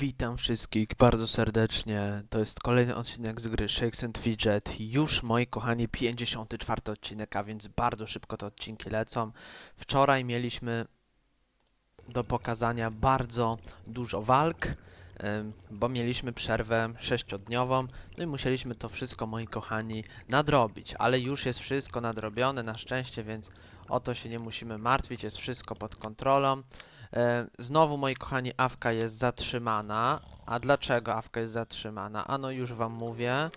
Witam wszystkich bardzo serdecznie. To jest kolejny odcinek z gry Shakes and Fidget. Już moi kochani 54 odcinek, a więc bardzo szybko te odcinki lecą. Wczoraj mieliśmy do pokazania bardzo dużo walk, bo mieliśmy przerwę sześciodniową, no i musieliśmy to wszystko moi kochani nadrobić, ale już jest wszystko nadrobione na szczęście, więc o to się nie musimy martwić, jest wszystko pod kontrolą. E, Znowu, moi kochani, awka jest zatrzymana. A dlaczego awka jest zatrzymana? Ano już wam mówię,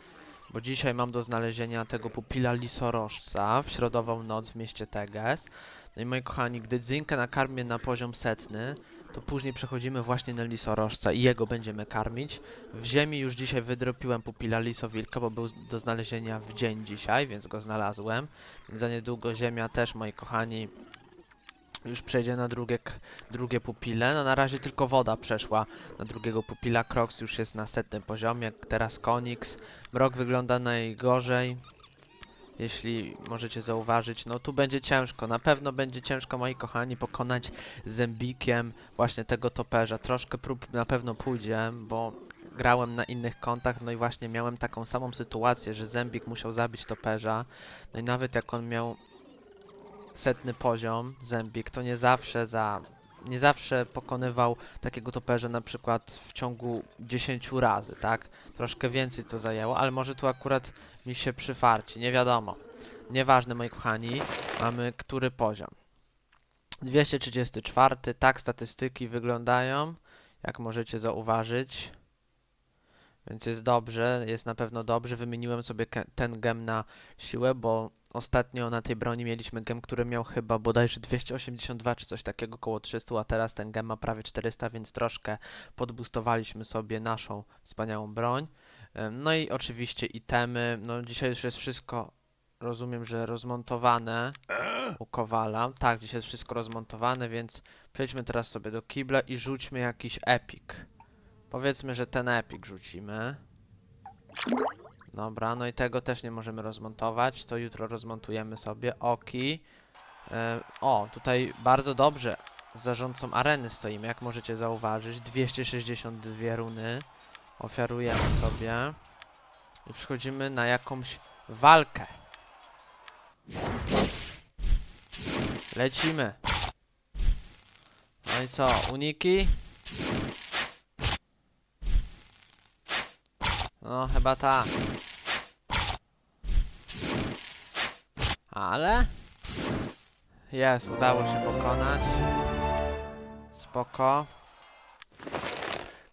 bo dzisiaj mam do znalezienia tego pupila lisorożca w środową noc w mieście Teges. No i moi kochani, gdy Dzynkę nakarmię na poziom setny, to później przechodzimy właśnie na lisorożca i jego będziemy karmić. W ziemi już dzisiaj wydropiłem pupila lisowilka, bo był do znalezienia w dzień dzisiaj, więc go znalazłem. Więc za niedługo ziemia też, moi kochani, już przejdzie na drugie, drugie pupile. No na razie tylko woda przeszła na drugiego pupila. Crocs już jest na setnym poziomie, teraz Konix. Mrok wygląda najgorzej. Jeśli możecie zauważyć, no tu będzie ciężko. Na pewno będzie ciężko, moi kochani, pokonać zębikiem właśnie tego toperza. Troszkę prób na pewno pójdzie, bo grałem na innych kontach, no i właśnie miałem taką samą sytuację, że zębik musiał zabić toperza. No i nawet jak on miał setny poziom, zębik, to nie zawsze za. Nie zawsze pokonywał takiego toperza na przykład w ciągu 10 razy, tak? Troszkę więcej to zajęło, ale może tu akurat mi się przyfarci, nie wiadomo. Nieważne, moi kochani, mamy który poziom. 234, tak statystyki wyglądają, jak możecie zauważyć. Więc jest dobrze, jest na pewno dobrze. Wymieniłem sobie ten gem na siłę, bo ostatnio na tej broni mieliśmy gem, który miał chyba bodajże 282 czy coś takiego, około 300, a teraz ten gem ma prawie 400, więc troszkę podboostowaliśmy sobie naszą wspaniałą broń. No i oczywiście itemy. No dzisiaj już jest wszystko, rozumiem, że rozmontowane u Kowala. Tak, dzisiaj jest wszystko rozmontowane, więc przejdźmy teraz sobie do kibla i rzućmy jakiś epic. Powiedzmy, że ten epic rzucimy. Dobra, no i tego też nie możemy rozmontować. To jutro rozmontujemy sobie. Oki. E, o, tutaj bardzo dobrze z zarządcą areny stoimy, jak możecie zauważyć. 262 runy ofiarujemy sobie. I przechodzimy na jakąś walkę. Lecimy. No i co, uniki? No, chyba ta. Ale? Jest, udało się pokonać. Spoko.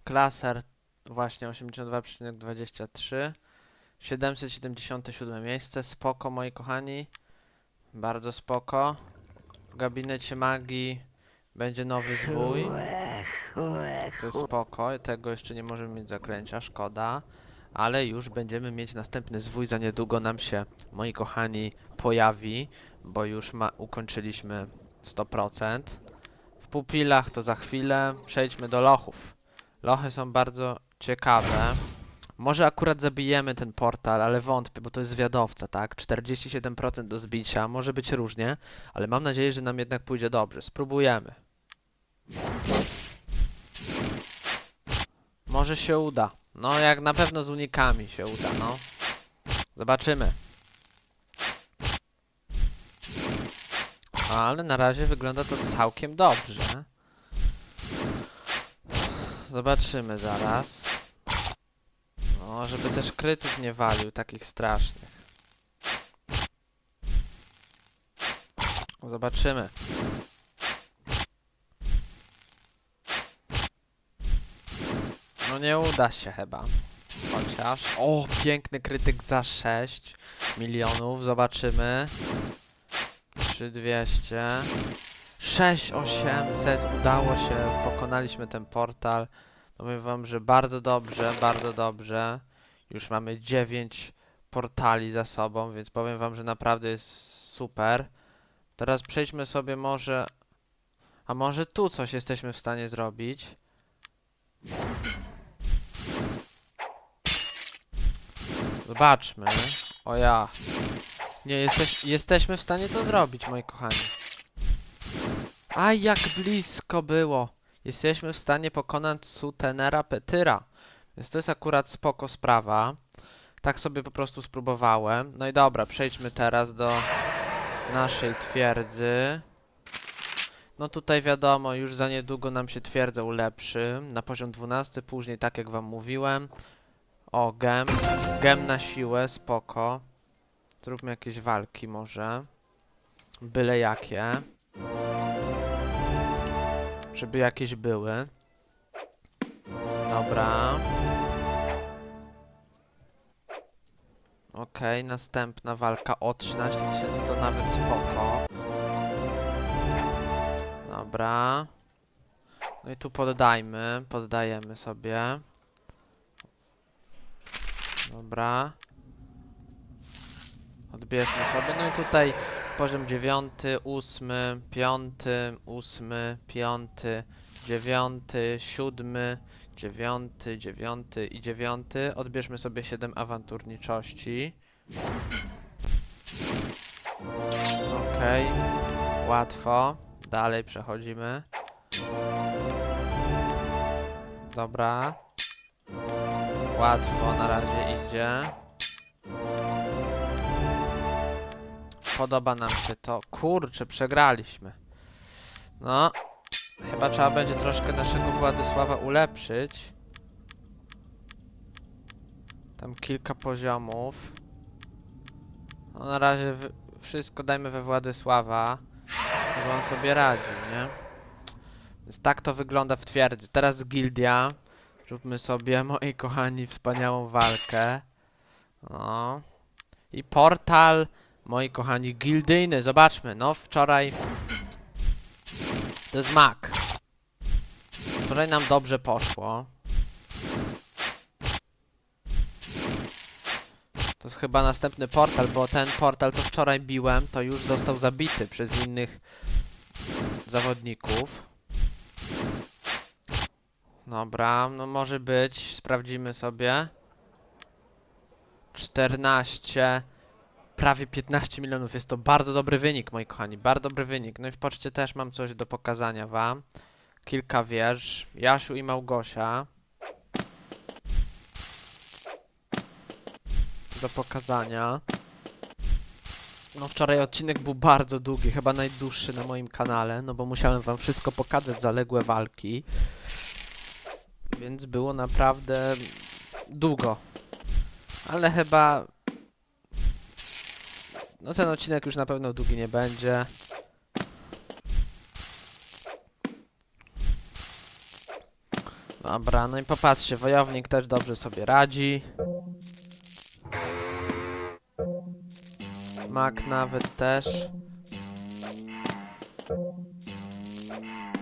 Klaser właśnie 82,23. 777 miejsce. Spoko, moi kochani. Bardzo spoko. W gabinecie magii będzie nowy zwój. To jest spoko. Tego jeszcze nie możemy mieć zaklęcia, szkoda. Ale już będziemy mieć następny zwój. Za niedługo nam się, moi kochani, pojawi, bo już ma, ukończyliśmy 100%. W pupilach to za chwilę. Przejdźmy do lochów. Lochy są bardzo ciekawe. Może akurat zabijemy ten portal, ale wątpię, bo to jest zwiadowca, tak? 47% do zbicia, może być różnie, ale mam nadzieję, że nam jednak pójdzie dobrze. Spróbujemy. Może się uda. No, jak na pewno z unikami się uda, no. Zobaczymy. Ale na razie wygląda to całkiem dobrze. Zobaczymy zaraz. No, żeby też krytów nie walił, takich strasznych. Zobaczymy. No nie uda się chyba. Chociaż. O, piękny krytyk za 6 milionów. Zobaczymy. 3200. 6800. Udało się. Pokonaliśmy ten portal. No powiem wam, że bardzo dobrze, bardzo dobrze. Już mamy 9 portali za sobą, więc powiem wam, że naprawdę jest super. Teraz przejdźmy sobie może... A może tu coś jesteśmy w stanie zrobić? Zobaczmy. O ja. Nie, jesteś, jesteśmy w stanie to zrobić, moi kochani. A jak blisko było. jesteśmy w stanie pokonać Sutenera Petyra. Więc to jest akurat spoko sprawa. Tak sobie po prostu spróbowałem. No i dobra, przejdźmy teraz do naszej twierdzy. No tutaj wiadomo, już za niedługo nam się twierdza ulepszy. Na poziom 12, później tak jak wam mówiłem. O, gem. Gem na siłę, spoko. Zróbmy jakieś walki może. Byle jakie. Żeby jakieś były. Dobra. Okej, następna walka o 13 tysięcy to nawet spoko. Dobra. No i tu poddajmy, poddajemy sobie. Dobra. Odbierzmy sobie. No i tutaj poziom 9, 8, 5, 8, 5, 9, 7, 9, 9 i 9. Odbierzmy sobie 7 awanturniczości. Okej. Łatwo. Dalej przechodzimy. Dobra. Łatwo na razie idzie. Podoba nam się to. Kurczę, przegraliśmy. No. Chyba trzeba będzie troszkę naszego Władysława ulepszyć. Tam kilka poziomów. No na razie wszystko dajmy we Władysława. Bo on sobie radzi, nie? Więc tak to wygląda w twierdzy. Teraz gildia. Róbmy sobie, moi kochani, wspaniałą walkę. No. I portal, moi kochani, gildyjny. Zobaczmy, no wczoraj... To jest Mac. Wczoraj nam dobrze poszło. To jest chyba następny portal, bo ten portal, co wczoraj biłem, to już został zabity przez innych zawodników. Dobra, no może być. Sprawdzimy sobie. 14, prawie 15 milionów. Jest to bardzo dobry wynik, moi kochani. Bardzo dobry wynik. No i w poczcie też mam coś do pokazania wam. Kilka wież. Jasiu i Małgosia. Do pokazania. No wczoraj odcinek był bardzo długi, chyba najdłuższy na moim kanale, no bo musiałem wam wszystko pokazać, zaległe walki. Więc było naprawdę długo. Ale chyba... No ten odcinek już na pewno długi nie będzie. Dobra, no i popatrzcie, wojownik też dobrze sobie radzi. Mak nawet też.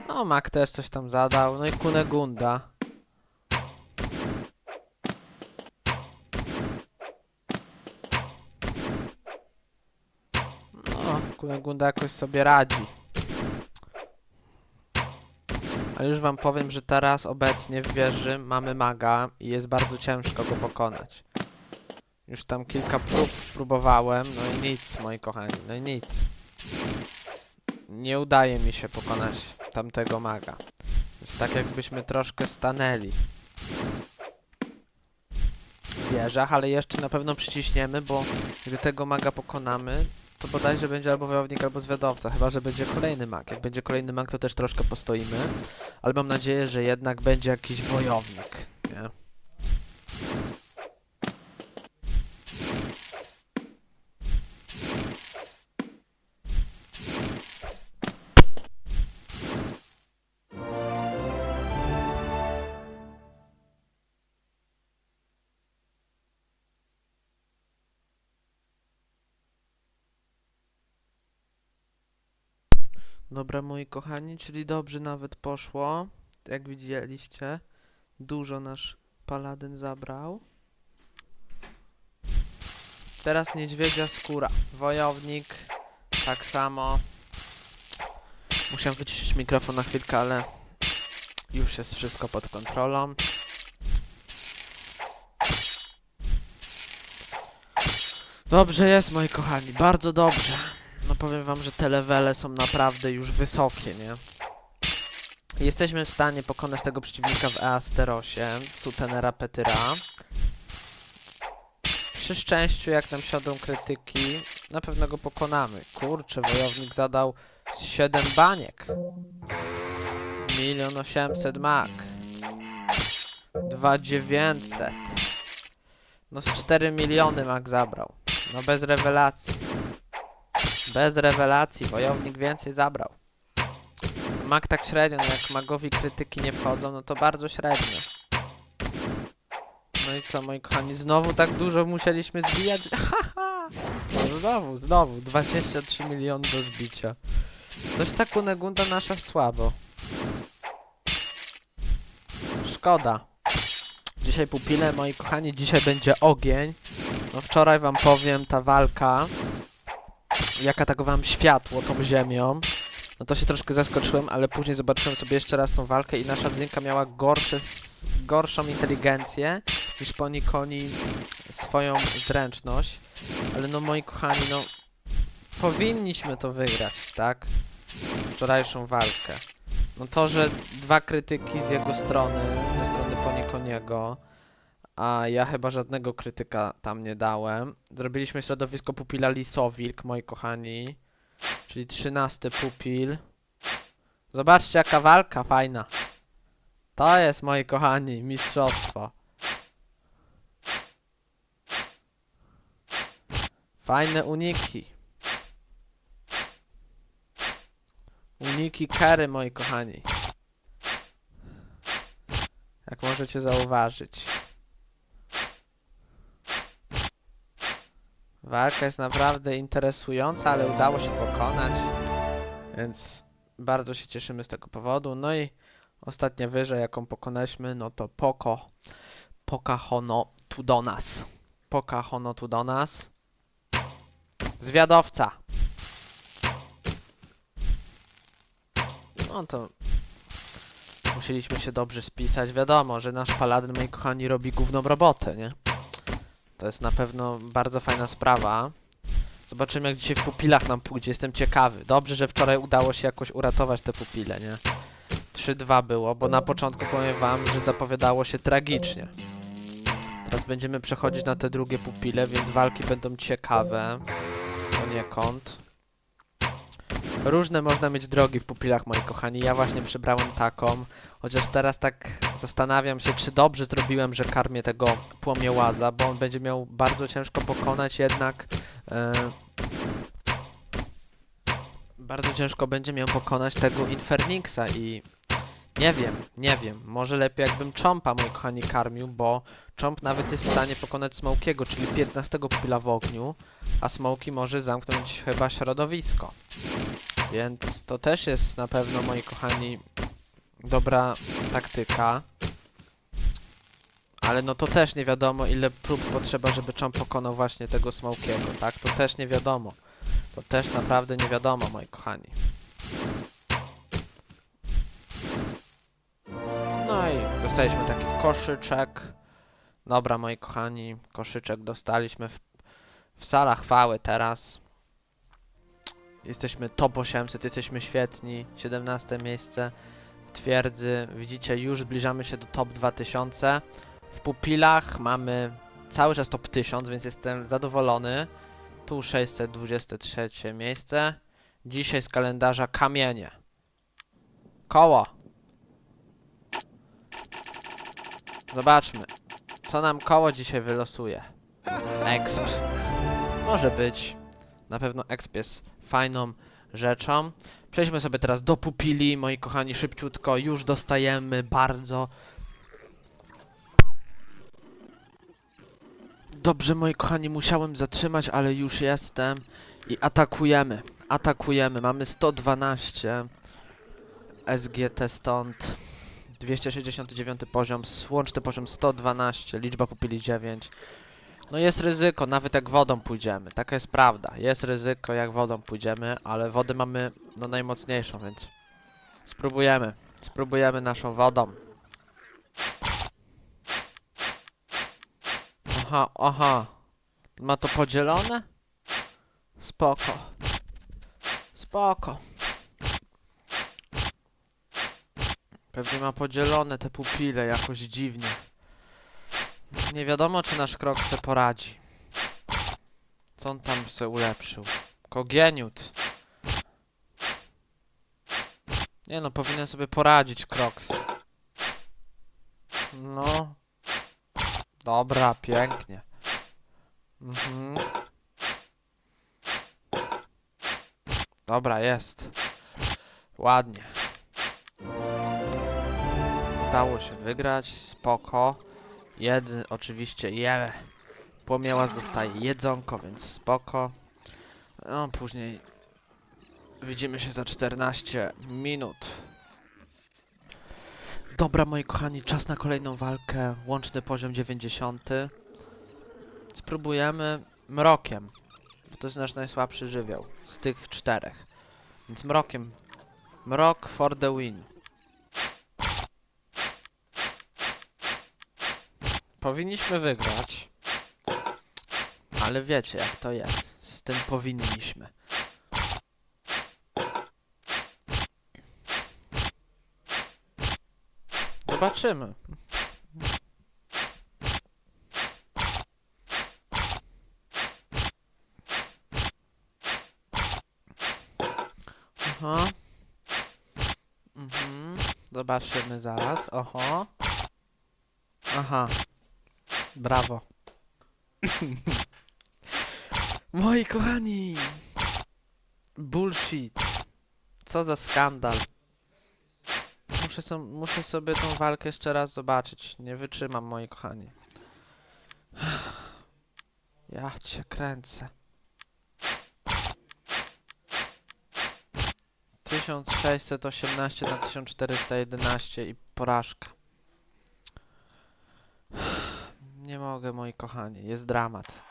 No, Mak też coś tam zadał. No i Kunegunda. No, Kunegunda jakoś sobie radzi. Ale już wam powiem, że teraz obecnie w wieży mamy maga i jest bardzo ciężko go pokonać. Już tam kilka prób próbowałem, no i nic, moi kochani, no i nic. Nie udaje mi się pokonać tamtego maga. Jest tak jakbyśmy troszkę stanęli wieżach, ale jeszcze na pewno przyciśniemy, bo gdy tego maga pokonamy, to bodajże będzie albo wojownik, albo zwiadowca, chyba że będzie kolejny mag. Jak będzie kolejny mag, to też troszkę postoimy, ale mam nadzieję, że jednak będzie jakiś wojownik, Dobra, moi kochani, czyli dobrze nawet poszło. Jak widzieliście, dużo nasz paladyn zabrał. Teraz niedźwiedzia skóra. Wojownik, tak samo. Musiałem wyciszyć mikrofon na chwilkę, ale już jest wszystko pod kontrolą. Dobrze jest, moi kochani, bardzo dobrze. Powiem wam, że te levele są naprawdę już wysokie, nie? Jesteśmy w stanie pokonać tego przeciwnika w Easterosie, Sutenera Petyra. Przy szczęściu, jak nam siądą krytyki, na pewno go pokonamy. Kurczę, wojownik zadał 7 baniek. Milion osiemset mak. Dwa dziewięćset. No z 4 miliony mak zabrał. No bez rewelacji. Bez rewelacji, wojownik więcej zabrał. Mag tak średnio, no jak magowi krytyki nie wchodzą, no to bardzo średnio. No i co, moi kochani, znowu tak dużo musieliśmy zbijać? Haha! No znowu, znowu, 23 miliony do zbicia. Coś tak Kunegunda nasza słabo. Szkoda. Dzisiaj pupile, moi kochani, dzisiaj będzie ogień. No wczoraj wam powiem, ta walka, jak atakowałem światło tą ziemią, no to się troszkę zaskoczyłem, ale później zobaczyłem sobie jeszcze raz tą walkę i nasza Zynka miała gorsze, gorszą inteligencję niż Ponikoni swoją zręczność. Ale no moi kochani, no powinniśmy to wygrać, tak? Wczorajszą walkę. No to, że dwa krytyki z jego strony, ze strony Ponikoniego, a ja chyba żadnego krytyka tam nie dałem. Zrobiliśmy środowisko pupila Lisowilk, moi kochani. Czyli trzynasty pupil. Zobaczcie jaka walka fajna. To jest, moi kochani, mistrzostwo. Fajne uniki. Uniki Kery, moi kochani. Jak możecie zauważyć. Walka jest naprawdę interesująca, ale udało się pokonać. Więc bardzo się cieszymy z tego powodu. No i ostatnia wyżej, jaką pokonaliśmy, no to Poko. Pokahono tu do nas. Pokahono tu do nas. Zwiadowca. No to musieliśmy się dobrze spisać. Wiadomo, że nasz paladyn, moi kochani, robi główną robotę, nie? To jest na pewno bardzo fajna sprawa. Zobaczymy, jak dzisiaj w pupilach nam pójdzie. Jestem ciekawy. Dobrze, że wczoraj udało się jakoś uratować te pupile, nie? 3-2 było, bo na początku powiem wam, że zapowiadało się tragicznie. Teraz będziemy przechodzić na te drugie pupile, więc walki będą ciekawe. Poniekąd. Różne można mieć drogi w pupilach, moi kochani. Ja właśnie przybrałem taką. Chociaż teraz tak zastanawiam się, czy dobrze zrobiłem, że karmię tego płomiełaza, bo on będzie miał bardzo ciężko pokonać jednak. E, bardzo ciężko będzie miał pokonać tego Infernixa i nie wiem, nie wiem. Może lepiej jakbym Chompa, moi kochani, karmił, bo Chomp nawet jest w stanie pokonać Smokiego, czyli 15 pupila w ogniu, a Smoki może zamknąć chyba środowisko. Więc to też jest na pewno, moi kochani, dobra taktyka. Ale no to też nie wiadomo, ile prób potrzeba, żeby Chomp pokonał właśnie tego Smokiego, tak? To też nie wiadomo. To też naprawdę nie wiadomo, moi kochani. No i dostaliśmy taki koszyczek. Dobra, moi kochani, koszyczek dostaliśmy w, w salach chwały teraz. Jesteśmy top 800, jesteśmy świetni. 17 miejsce w twierdzy. Widzicie, już zbliżamy się do top 2000. W pupilach mamy cały czas top 1000, więc jestem zadowolony. Tu 623 miejsce. Dzisiaj z kalendarza kamienie. Koło. Zobaczmy, co nam koło dzisiaj wylosuje. Exp. Może być. Na pewno exp jest fajną rzeczą. Przejdźmy sobie teraz do pupili, moi kochani, szybciutko. Już dostajemy bardzo. Dobrze, moi kochani, musiałem zatrzymać, ale już jestem. I atakujemy. Atakujemy. Mamy 112. SGT stąd. 269 poziom, łączny poziom 112, liczba pupili 9. No jest ryzyko, nawet jak wodą pójdziemy, taka jest prawda. Jest ryzyko jak wodą pójdziemy, ale wodę mamy no najmocniejszą, więc spróbujemy. Spróbujemy naszą wodą. Aha, aha. Ma to podzielone? Spoko. Spoko. Pewnie ma podzielone te pupile jakoś dziwnie. Nie wiadomo, czy nasz krok se poradzi. Co on tam se ulepszył? Kogieniut. Nie no, powinien sobie poradzić Crocs. No. Dobra, pięknie. Mhm. Dobra, jest. Ładnie. Udało się wygrać, spoko. Jeden oczywiście je. Płomiełas dostaje jedzonko, więc spoko. No, później widzimy się za 14 minut. Dobra, moi kochani, czas na kolejną walkę. Łączny poziom 90. Spróbujemy mrokiem, bo to jest nasz najsłabszy żywioł z tych czterech. Więc mrokiem. Mrok for the win. Powinniśmy wygrać. Ale wiecie, jak to jest. Z tym powinniśmy. Zobaczymy. Aha. Mhm. Zobaczymy zaraz. Oho. Aha. Brawo. Moi kochani. Bullshit. Co za skandal. Muszę, so, muszę sobie tą walkę jeszcze raz zobaczyć. Nie wytrzymam, moi kochani. Ja cię kręcę. 1618 na 1411 i porażka. Nie mogę, moi kochani. Jest dramat.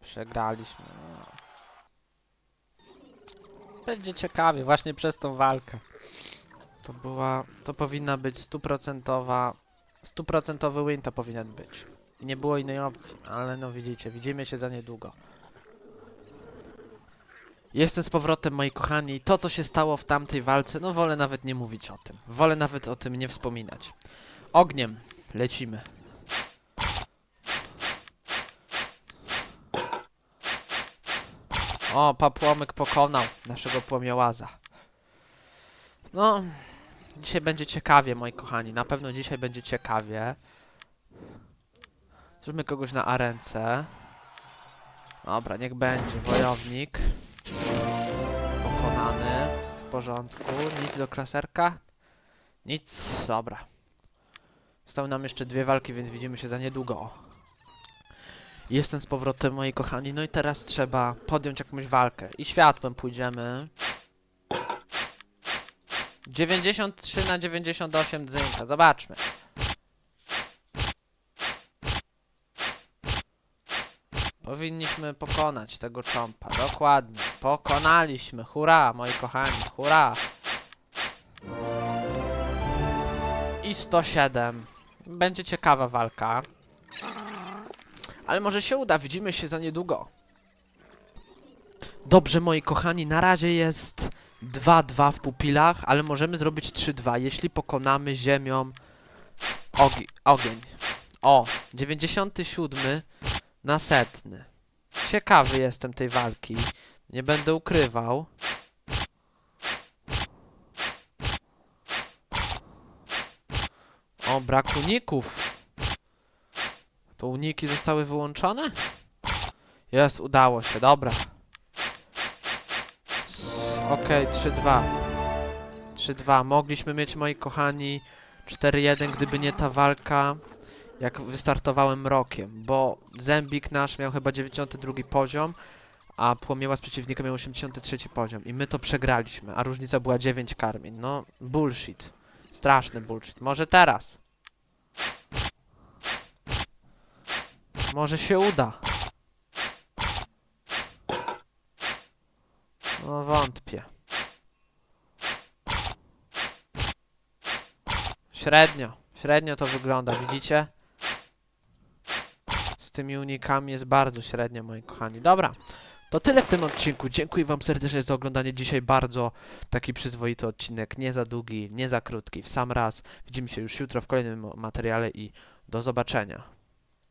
Przegraliśmy. Będzie ciekawie, właśnie przez tą walkę. To była, to powinna być stuprocentowa, stuprocentowy win to powinien być. I nie było innej opcji, ale no widzicie, widzimy się za niedługo. Jestem z powrotem, moi kochani. To, co się stało w tamtej walce, no wolę nawet nie mówić o tym. Wolę nawet o tym nie wspominać. Ogniem lecimy. O, papłomyk pokonał naszego płomiołaza. No, dzisiaj będzie ciekawie, moi kochani. Na pewno dzisiaj będzie ciekawie. Zróbmy kogoś na arence. Dobra, niech będzie. Wojownik. Pokonany. W porządku. Nic do klaserka? Nic. Dobra. Zostały nam jeszcze dwie walki, więc widzimy się za niedługo. Jestem z powrotem, moi kochani. No i teraz trzeba podjąć jakąś walkę. I światłem pójdziemy. 93 na 98 dzynka. Zobaczmy. Powinniśmy pokonać tego czompa. Dokładnie. Pokonaliśmy. Hurra, moi kochani. Hurra. I 107. Będzie ciekawa walka. Ale może się uda, widzimy się za niedługo. Dobrze, moi kochani, na razie jest 2-2 w pupilach, ale możemy zrobić 3-2, jeśli pokonamy ziemią ogi ogień. O, 97 na setny. Ciekawy jestem tej walki. Nie będę ukrywał. O, brak uników. To uniki zostały wyłączone? Jest, udało się, dobra. Okej, 3-2. 3-2. Mogliśmy mieć, moi kochani, 4-1, gdyby nie ta walka, jak wystartowałem rokiem, bo Zębik nasz miał chyba 92 poziom, a Płomieła z przeciwnika miał 83 poziom i my to przegraliśmy, a różnica była 9 karmin. No, bullshit. Straszny bullshit. Może teraz. Może się uda. No wątpię. Średnio. Średnio to wygląda, widzicie? Z tymi unikami jest bardzo średnio, moi kochani. Dobra. To tyle w tym odcinku. Dziękuję Wam serdecznie za oglądanie. Dzisiaj bardzo taki przyzwoity odcinek. Nie za długi, nie za krótki. W sam raz. Widzimy się już jutro w kolejnym materiale i do zobaczenia.